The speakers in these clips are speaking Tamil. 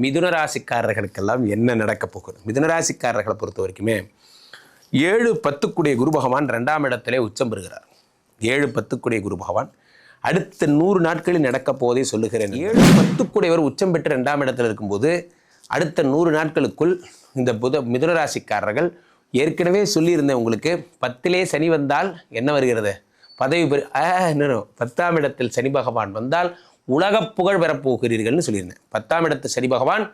மிதுன ராசிக்காரர்களுக்கெல்லாம் என்ன நடக்க போகுது? மிதுன ராசிக்காரர்களை பொறுத்த வரைக்குமே ஏழு பத்துக்குடைய குரு பகவான் ரெண்டாம் இடத்திலே உச்சம் பெறுகிறார். ஏழு பத்துக்குடைய குரு பகவான் அடுத்த நூறு நாட்களில் நடக்க போதே சொல்லுகிறேன். ஏழு பத்துக்குடையவர் உச்சம் பெற்று ரெண்டாம் இடத்தில் இருக்கும்போது அடுத்த நூறு நாட்களுக்குள் இந்த புத மிதுன ராசிக்காரர்கள் ஏற்கனவே சொல்லியிருந்தேன் உங்களுக்கு பத்திலே சனி வந்தால் என்ன வருகிறது? பதவி பெறு ஆ, பத்தாம் இடத்தில் சனி பகவான் வந்தால் உலகப் புகழ் பெறப் சொல்லியிருந்தேன். பத்தாம் இடத்து சனி பகவான்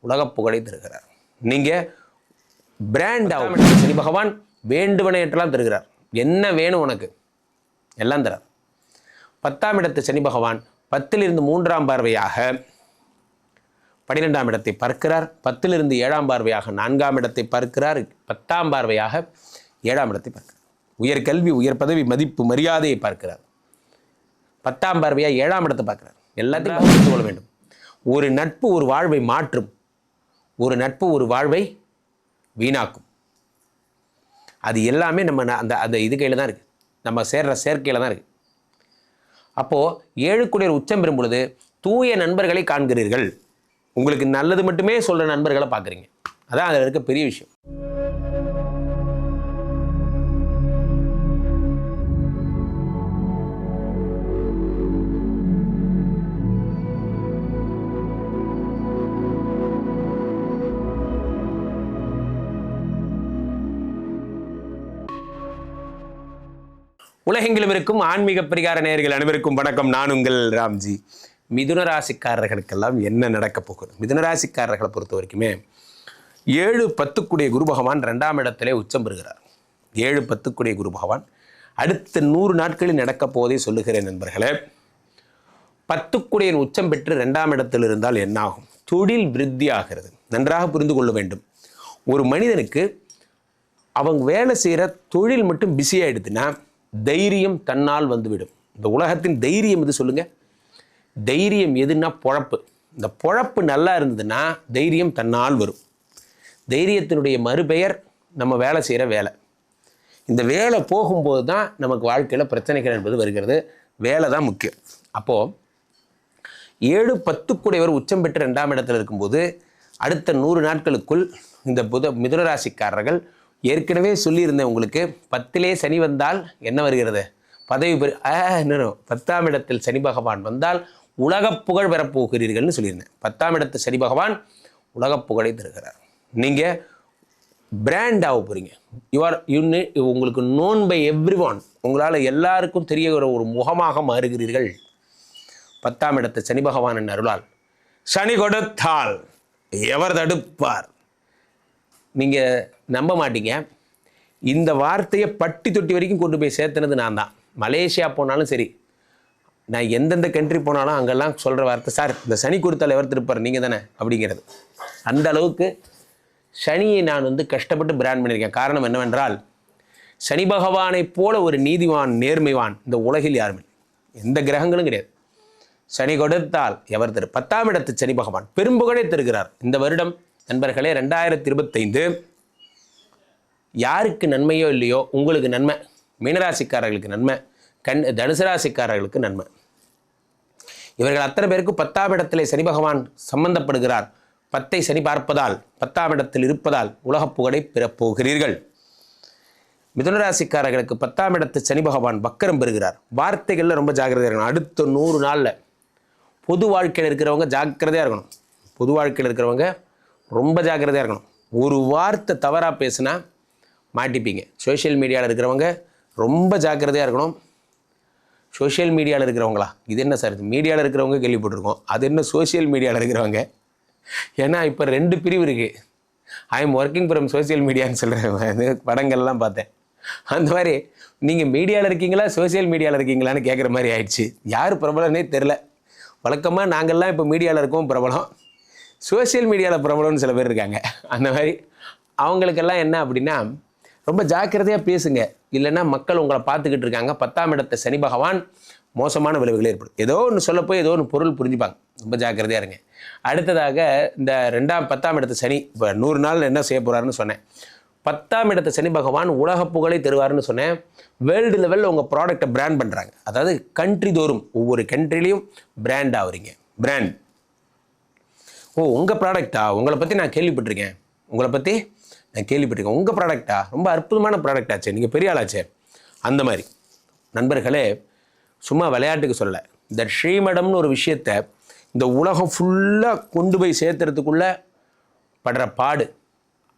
உலகப் புகழை தருகிறார். நீங்கள் பிராண்ட் ஆகும் சனி பகவான் வேண்டுவனை என்றெல்லாம் தருகிறார். என்ன வேணும் உனக்கு? எல்லாம் தரார். பத்தாம் இடத்து சனி பகவான் பத்திலிருந்து மூன்றாம் பார்வையாக பன்னிரெண்டாம் இடத்தை பார்க்கிறார். பத்திலிருந்து ஏழாம் பார்வையாக நான்காம் இடத்தை பார்க்கிறார். பத்தாம் பார்வையாக ஏழாம் இடத்தை பார்க்கிறார். உயர் கல்வி உயர் பதவி மதிப்பு மரியாதையை பார்க்கிறார். பத்தாம் பார்வையாக ஏழாம் இடத்தை பார்க்கிறார். எல்லாத்தையும் புரிந்து கொள்ள வேண்டும். ஒரு நட்பு ஒரு வாழ்வை மாற்றும். ஒரு நட்பு ஒரு வாழ்வை வீணாக்கும். அது எல்லாமே நம்ம அந்த அந்த இது கையில் தான் இருக்குது நம்ம சேர்ற சேர்க்கையில் தான் இருக்குது அப்போது ஏழுக்குடியர் உச்சம் பெறும் பொழுது தூய நண்பர்களை காண்கிறீர்கள். உங்களுக்கு நல்லது மட்டுமே சொல்கிற நண்பர்களை பார்க்குறீங்க. அதான் அதில் இருக்க பெரிய விஷயம். உலகெங்கிலும் இருக்கும் ஆன்மீக பரிகார நேயர்கள் அனைவருக்கும் வணக்கம். நான் உங்கள் ராம்ஜி. மிதுன ராசிக்காரர்களுக்கெல்லாம் என்ன நடக்க போகுது? மிதுன ராசிக்காரர்களை பொறுத்த வரைக்குமே ஏழு பத்துக்குடைய குரு பகவான் ரெண்டாம் இடத்திலே உச்சம் பெறுகிறார். ஏழு பத்துக்குடைய குரு பகவான் அடுத்த நூறு நாட்களில் நடக்கப் போவதை சொல்லுகிறேன் நண்பர்களே. பத்துக்குடையன் உச்சம் பெற்று ரெண்டாம் இடத்தில் இருந்தால் என்னாகும்? தொழில் விருத்தி ஆகிறது. நன்றாக புரிந்து கொள்ள வேண்டும். ஒரு மனிதனுக்கு அவங்க வேலை செய்கிற தொழில் மட்டும் பிஸி ஆகிடுதுன்னா தைரியம் தன்னால் வந்துவிடும். இந்த உலகத்தின் தைரியம் எது சொல்லுங்க? தைரியம் எதுன்னா பொழப்பு. இந்த பொழப்பு நல்லா இருந்ததுன்னா தைரியம் தன்னால் வரும். தைரியத்தினுடைய மறுபெயர் நம்ம வேலை செய்கிற வேலை. இந்த வேலை போகும்போது தான் நமக்கு வாழ்க்கையில் பிரச்சனைகள் என்பது வருகிறது. வேலை தான் முக்கியம். அப்போது ஏழு பத்துக்குடையவர் உச்சம் பெற்று ரெண்டாம் இடத்துல இருக்கும்போது அடுத்த நூறு நாட்களுக்குள் இந்த புத மிதுனராசிக்காரர்கள் ஏற்கனவே சொல்லியிருந்தேன் உங்களுக்கு. பத்திலே சனி வந்தால் என்ன வருகிறது? பதவி பெரு ஆ, பத்தாம் இடத்தில் சனி பகவான் வந்தால் உலகப் புகழ் பெறப்போகிறீர்கள்னு சொல்லியிருந்தேன். பத்தாம் இடத்து சனி பகவான் உலகப் புகழை தருகிறார். நீங்கள் பிராண்ட் ஆக போகிறீங்க யுவர் யூனி உங்களுக்கு நோன் பை எவ்ரி ஒன் உங்களால் எல்லாருக்கும் தெரியகிற ஒரு முகமாக மாறுகிறீர்கள். பத்தாம் இடத்து சனி பகவானின் அருளால் சனி கொடுத்தால் எவர் தடுப்பார்? நீங்கள் நம்ப மாட்டீங்க. இந்த வார்த்தையை பட்டி தொட்டி வரைக்கும் கொண்டு போய் சேர்த்துனது நான் தான். மலேசியா போனாலும் சரி. நான் எந்தெந்த கண்ட்ரி போனாலும் அங்கெல்லாம் சொல்கிற வார்த்தை சார் இந்த சனி கொடுத்தால் எவர் திருப்பார்? நீங்கள் தானே? அப்படிங்கிறது. அந்த அளவுக்கு சனியை நான் வந்து கஷ்டப்பட்டு பிராண்ட் பண்ணியிருக்கேன். காரணம் என்னவென்றால் சனி பகவானைப் போல ஒரு நீதிவான் நேர்மைவான் இந்த உலகில் யாருமே எந்த கிரகங்களும் கிடையாது. சனி கொடுத்தால் எவர் திரு பத்தாம் இடத்து சனி பகவான். பெரும்புகழே தருகிறார் இந்த வருடம். நண்பர்களே ரெண்டாயிரத்தி இருபத்தைந்து யாருக்கு நன்மையோ இல்லையோ உங்களுக்கு நன்மை மீனராசிக்காரர்களுக்கு நன்மை கண் தனுசு ராசிக்காரர்களுக்கு நன்மை. இவர்கள் அத்தனை பேருக்கு பத்தாம் இடத்திலே சனி பகவான் சம்பந்தப்படுகிறார். பத்தை சனி பார்ப்பதால் பத்தாம் இடத்தில் இருப்பதால் உலகப் புகழை பெறப்போகிறீர்கள். மிதுனராசிக்காரர்களுக்கு பத்தாம் இடத்து சனி பகவான் வக்கரம் பெறுகிறார். வார்த்தைகளில் ரொம்ப ஜாக்கிரதையாக இருக்கணும். அடுத்த நூறு நாளில் பொது வாழ்க்கையில் இருக்கிறவங்க ஜாக்கிரதையாக இருக்கணும். பொது வாழ்க்கையில் இருக்கிறவங்க ரொம்ப ஜாக்கிரதையாக இருக்கணும். ஒரு வார்த்தை தவறாக பேசுனா மாட்டிப்பீங்க. சோஷியல் மீடியாவில் இருக்கிறவங்க ரொம்ப ஜாக்கிரதையாக இருக்கணும். சோஷியல் மீடியாவில் இருக்கிறவங்களா? இது என்ன சார் இது? மீடியாவில் இருக்கிறவங்க கேள்விப்பட்டிருக்கோம். அது என்ன சோஷியல் மீடியாவில் இருக்கிறவங்க? ஏன்னா இப்போ ரெண்டு பிரிவு இருக்குது I am working from social மீடியான்னு சொல்கிறேன் படங்கள்லாம் பார்த்தேன். அந்த மாதிரி நீங்கள் மீடியாவில் இருக்கீங்களா? சோஷியல் மீடியாவில் இருக்கீங்களான்னு கேட்குற மாதிரி ஆயிடுச்சு. யார் பிரபலம்னே தெரில வழக்கமாக நாங்கள்லாம் இப்போ மீடியாவில் இருக்கோம் பிரபலம். சோஷியல் மீடியாவில் பிரபலம்னு சில பேர் இருக்காங்க. அந்த மாதிரி அவங்களுக்கெல்லாம் என்ன அப்படின்னா ரொம்ப ஜாக்கிரதையாக பேசுங்க. இல்லைன்னா மக்கள் உங்களை பார்த்துக்கிட்டு இருக்காங்க. பத்தாம் இடத்த சனி பகவான் மோசமான விளைவுகள் ஏற்படும். ஏதோ ஒன்று சொல்லப்போய் ஏதோ ஒன்று பொருள் புரிஞ்சுப்பாங்க. ரொம்ப ஜாக்கிரதையாக இருங்க. அடுத்ததாக இந்த ரெண்டாம் பத்தாம் இடத்து சனி இப்போ நூறு நாள் என்ன செய்ய போகிறாருன்னு சொன்னேன். பத்தாம் இடத்த சனி பகவான் உலக புகழை தருவார்னு சொன்னேன். வேர்ல்டு லெவலில் உங்கள் ப்ராடக்ட்டை பிராண்ட் பண்ணுறாங்க அதாவது கண்ட்ரி தோறும் ஒவ்வொரு கண்ட்ரிலையும் பிராண்ட் ஆகுறீங்க பிராண்ட் ஓ உங்கள் ப்ராடக்ட்டா உங்களை பற்றி நான் கேள்விப்பட்டிருக்கேன். உங்களை பற்றி நான் கேள்விப்பட்டிருக்கேன். உங்கள் ப்ராடக்டா ரொம்ப அற்புதமான ப்ராடக்டாச்சே நீங்கள் பெரிய ஆளாச்சே. அந்த மாதிரி. நண்பர்களே சும்மா விளையாட்டுக்கு சொல்ல இந்த ஸ்ரீமடம்னு ஒரு விஷயத்தை இந்த உலகம் ஃபுல்லாக கொண்டு போய் சேர்த்துறதுக்குள்ள படுற பாடு.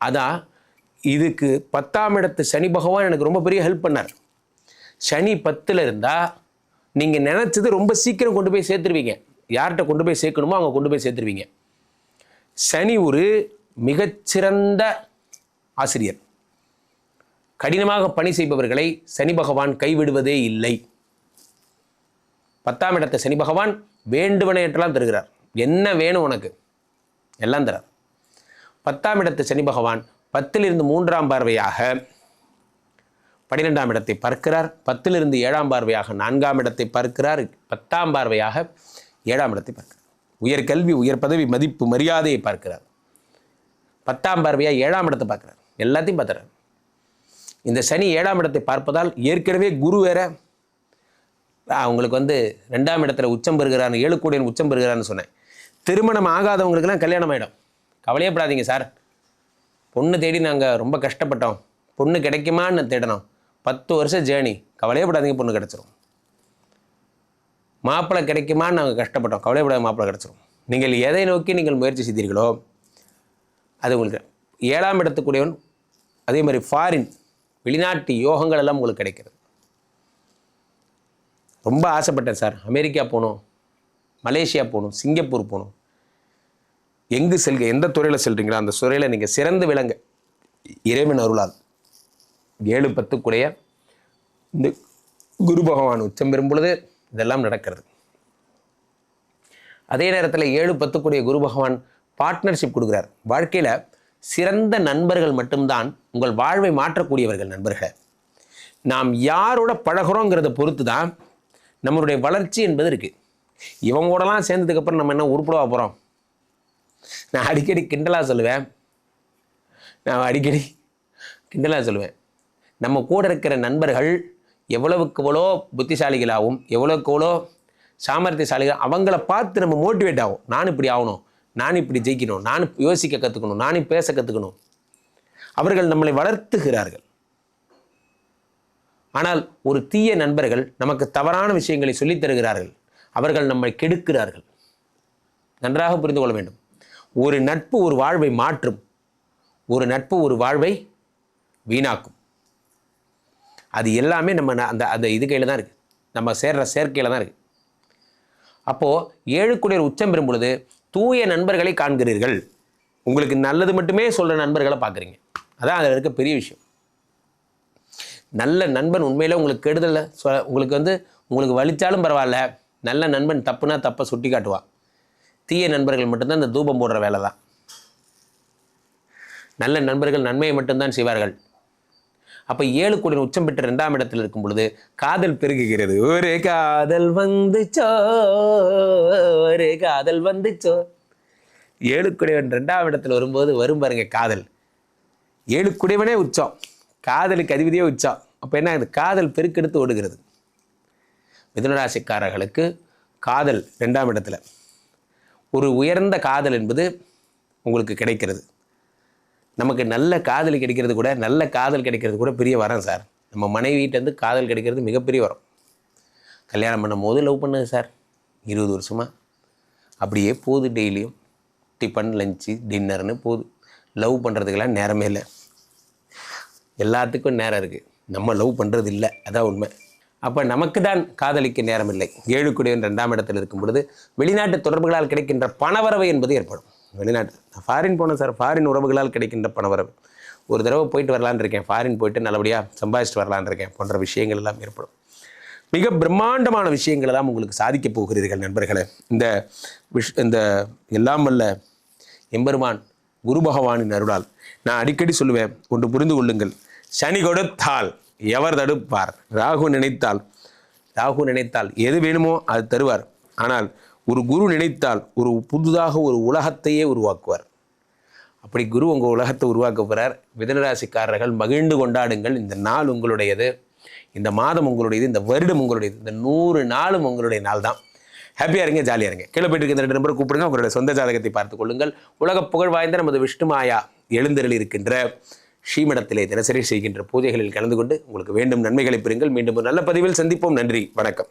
அதான் இதுக்கு பத்தாம் இடத்து சனி பகவான் எனக்கு ரொம்ப பெரிய ஹெல்ப் பண்ணார். சனி பத்தில் இருந்தால் நீங்கள் நினச்சது ரொம்ப சீக்கிரம் கொண்டு போய் சேர்த்துருவீங்க. யார்கிட்ட கொண்டு போய் சேர்க்கணுமோ அவங்க கொண்டு போய் சேர்த்துருவீங்க. சனி ஒரு மிகச்சிறந்த ஆசிரியர். கடினமாக பணி செய்பவர்களை சனி பகவான் கைவிடுவதே இல்லை. பத்தாம் இடத்தை சனி பகவான் வேண்டுவனையற்றெல்லாம் தருகிறார். என்ன வேணும் உனக்கு? எல்லாம் தரார். பத்தாம் இடத்து சனி பகவான் பத்திலிருந்து மூன்றாம் பார்வையாக பன்னிரெண்டாம் இடத்தை பார்க்கிறார். பத்திலிருந்து ஏழாம் பார்வையாக நான்காம் இடத்தை பார்க்கிறார். பத்தாம் பார்வையாக ஏழாம் இடத்தை பார்க்கிறார். உயர் கல்வி உயர் பதவி மதிப்பு மரியாதையை பார்க்கிறார். பத்தாம் பார்வையாக ஏழாம் இடத்தை பார்க்குறார். எல்லாத்தையும் பார்த்துறார் இந்த சனி ஏழாம் இடத்தை பார்ப்பதால் ஏற்கனவே குரு வேற அவங்களுக்கு வந்து ரெண்டாம் இடத்துல உச்சம் பெறுகிறான் ஏழு கோடியன் உச்சம் பெறுகிறான்னு சொன்னேன். திருமணம் ஆகாதவங்களுக்கெல்லாம் கல்யாணம் ஆகிடும் கவலையப்படாதீங்க சார். பொண்ணு தேடி நாங்கள் ரொம்ப கஷ்டப்பட்டோம். பொண்ணு கிடைக்குமான்னு தேடணும். பத்து வருஷம் ஜேர்னி கவலையப்படாதீங்க பொண்ணு கிடச்சிரும். மாப்பிள்ளை கிடைக்குமான்னு நாங்கள் கஷ்டப்பட்டோம். கவலைப்படாத மாப்பிள்ளை கிடச்சிரும். நீங்கள் எதை நோக்கி நீங்கள் முயற்சி செய்தீர்களோ அது உங்களுக்கு ஏழாம் இடத்துக்குடையவன் அதே மாதிரி ஃபாரின் வெளிநாட்டு யோகங்கள் எல்லாம் உங்களுக்கு கிடைக்கிறது. ரொம்ப ஆசைப்பட்டேன் சார். அமெரிக்கா போகணும் மலேசியா போகணும் சிங்கப்பூர் போகணும். எங்கு செல்க எந்த துறையில் செல்றீங்களோ அந்த துறையில் நீங்கள் சிறந்து விளங்க. இறைவன் அருளால். ஏழு பத்துக்குடைய இந்த குரு பகவான் உச்சம் பெறும் பொழுது இதெல்லாம் நடக்கிறது. அதே நேரத்தில் ஏழு பத்துக்குரிய குரு பகவான் பார்ட்னர்ஷிப் கொடுக்குறார். வாழ்க்கையில் சிறந்த நண்பர்கள் மட்டும்தான் உங்கள் வாழ்வை மாற்றக்கூடியவர்கள் நண்பர்கள். நாம் யாரோட பழகுறோங்கிறத பொறுத்து தான் நம்மளுடைய வளர்ச்சி என்பது இருக்குது இவங்களோடலாம் சேர்ந்ததுக்கப்புறம் நம்ம என்ன உருப்படவா போகிறோம் நான் அடிக்கடி கிண்டலாக சொல்லுவேன். நான் அடிக்கடி கிண்டலாக சொல்லுவேன். நம்ம கூட இருக்கிற நண்பர்கள் எவ்வளவுக்கு எவ்வளோ புத்திசாலிகளாகவும் எவ்வளோக்கு எவ்வளோ சாமர்த்தியசாலிகள் அவங்கள பார்த்து நம்ம மோட்டிவேட் ஆகும். நான் இப்படி ஆகணும் நான் இப்படி ஜெயிக்கணும் நான் யோசிக்க கற்றுக்கணும் நானும் பேச கற்றுக்கணும் அவர்கள் நம்மளை வளர்த்துகிறார்கள். ஆனால் ஒரு தீய நண்பர்கள் நமக்கு தவறான விஷயங்களை சொல்லித் தருகிறார்கள். அவர்கள் நம்மை கெடுக்கிறார்கள். நன்றாக புரிந்து கொள்ள வேண்டும். ஒரு நட்பு ஒரு வாழ்வை மாற்றும். ஒரு நட்பு ஒரு வாழ்வை வீணாக்கும். அது எல்லாமே நம்ம ந- அந்த அந்த இது கையில் தான் இருக்குது நம்ம சேர்கிற சேர்க்கையில் தான் இருக்குது அப்போது ஏழுக்குடியர் உச்சம் பெறும் பொழுது தூய நண்பர்களை காண்கிறீர்கள். உங்களுக்கு நல்லது மட்டுமே சொல்கிற நண்பர்களை பார்க்குறீங்க. அதான் அதில் இருக்க பெரிய விஷயம். நல்ல நண்பன் உண்மையில் உங்களுக்கு கெடுதலில் சொ- உங்களுக்கு வந்து உங்களுக்கு வலித்தாலும் பரவாயில்ல. நல்ல நண்பன் தப்புனா தப்பை சுட்டி காட்டுவான் தீய நண்பர்கள் மட்டும்தான் இந்த தூபம் போடுற வேலை தான். நல்ல நண்பர்கள் நன்மையை மட்டும்தான் செய்வார்கள். அப்போ ஏழு கோடி உச்சம் பெற்ற ரெண்டாம் இடத்தில் இருக்கும் பொழுது காதல் பெருகுகிறது. ஒரு காதல் வந்துச்சோ? ஒரு காதல் வந்துச்சோ? ஏழு குடைவன் ரெண்டாம் இடத்துல வரும்போது வரும் பாருங்க காதல். ஏழு குடைவனே உச்சம். காதலுக்கு அதிபதியே உச்சம். அப்போ என்ன ஆகுது? காதல் பெருக்கெடுத்து ஓடுகிறது. மிதுனராசிக்காரர்களுக்கு காதல் ரெண்டாம் இடத்துல. ஒரு உயர்ந்த காதல் என்பது உங்களுக்கு கிடைக்கிறது. நமக்கு நல்ல காதல் கிடைக்கிறது கூட நல்ல காதல் கிடைக்கிறது கூட பெரிய வரம் சார். நம்ம மனைவிட்டேருந்து காதல் கிடைக்கிறது மிகப்பெரிய வரம். கல்யாணம் பண்ணும் போது லவ் பண்ணுது சார். இருபது வருஷமாக அப்படியே போகுது டெய்லியும். டிஃபன் லஞ்சு டின்னர்னு போகுது லவ் பண்ணுறதுக்கெல்லாம் நேரமே இல்லை. எல்லாத்துக்கும் நேரம் இருக்குது நம்ம லவ் பண்ணுறது இல்லை அதான் உண்மை. அப்போ நமக்கு தான் காதலிக்க நேரம் இல்லை. ஏழுக்குடியன் ரெண்டாம் இடத்தில் இருக்கும் பொழுது வெளிநாட்டு தொடர்புகளால் கிடைக்கின்ற பணவரவை என்பது ஏற்படும். வெளிநாட்டு ஃபாரின் போனேன் சார் ஃபாரின் உறவுகளால் கிடைக்கின்ற பணவரவு. ஒரு தடவை போயிட்டு வரலான்னு இருக்கேன். ஃபாரின் போயிட்டு நல்லபடியாக சம்பாதிச்சிட்டு வரலான்னு இருக்கேன். போன்ற விஷயங்கள் எல்லாம் ஏற்படும். மிக பிரம்மாண்டமான விஷயங்களை தான் உங்களுக்கு சாதிக்கப் போகிறீர்கள் நண்பர்களே. இந்த விஷ் இந்த எல்லாம் வல்ல எம்பெருமான் குரு பகவானின் அருளால் நான் அடிக்கடி சொல்லுவேன். ஒன்று புரிந்து கொள்ளுங்கள். சனி கொடுத்தால் எவர் தடுப்பார்? ராகு நினைத்தால் ராகு நினைத்தால் எது வேணுமோ அது தருவார். ஆனால் ஒரு குரு நினைத்தால் ஒரு புதுதாக ஒரு உலகத்தையே உருவாக்குவார். அப்படி குரு உங்கள் உலகத்தை உருவாக்க போகிறார் மிதனராசிக்காரர்கள் மகிழ்ந்து கொண்டாடுங்கள். இந்த நாள் உங்களுடையது. இந்த மாதம் உங்களுடையது. இந்த வருடம் உங்களுடையது. இந்த நூறு நாளும் உங்களுடைய நாள் தான். ஹாப்பியாக இருங்க ஜாலியாக இருங்க. கீழே போயிட்டு இருக்க இந்த ரெண்டு நம்பரை கூப்பிடுங்க. உங்களுடைய சொந்த ஜாதகத்தை பார்த்துக் கொள்ளுங்கள். உலக புகழ் வாய்ந்த நமது விஷ்ணுமாயா எழுந்தருள் இருக்கின்ற ஸ்ரீமடத்திலே தினசரி செய்கின்ற பூஜைகளில் கலந்து கொண்டு உங்களுக்கு வேண்டும் நன்மைகளை பெறுங்கள். மீண்டும் ஒரு நல்ல பதிவில் சந்திப்போம். நன்றி. வணக்கம்.